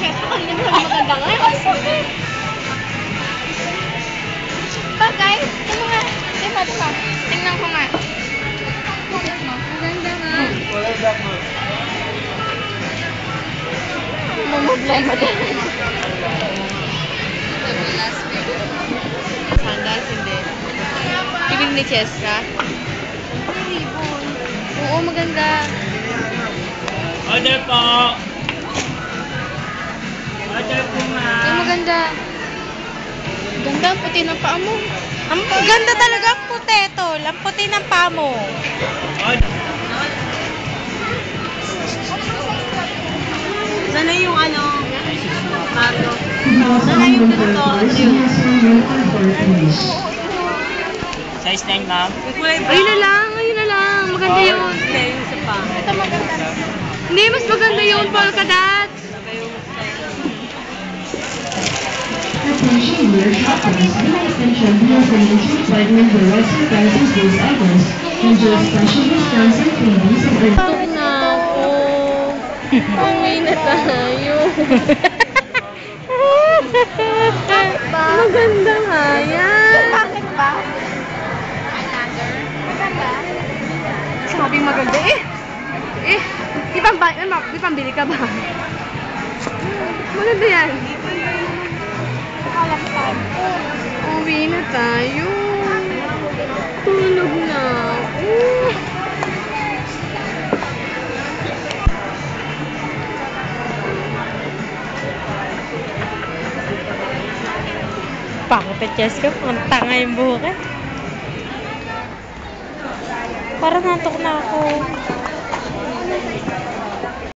Siyempre, kanina mo lang maganda nga. Bagay, ito nga. Diba, diba? Tingnan ko nga. Maganda nga. Wala black mo. Mamblema din. Sandals, hindi. Ibig ni Cheska? Ribbon. Oo, maganda. Order po. Ganda, ang puti ng paa mo. Ang ganda talaga ang puteto. Ang puti ng pamo. Order. Sana yung ano, cargo. Sana yung ganito. Size 9 ma'am. Ayun na lang, ayun na lang. Maganda yun. Hindi, yung isa pa. Ito maganda. Hindi, mas maganda yun, polka dots. Attention dear shoppers, pay attention deals and entry appointment for Western prices this August. Enjoy special discounts and freebies and earn Tok na ako. Uwi na tayo. Maganda nga yan. Bakit ba? Sabing maganda eh. Eh, di pambili ka ba? Maganda yan. Uwi na tayo. Tulog na ako. At Jessica, pang tanga yung buhok eh. Parang nantok na ako.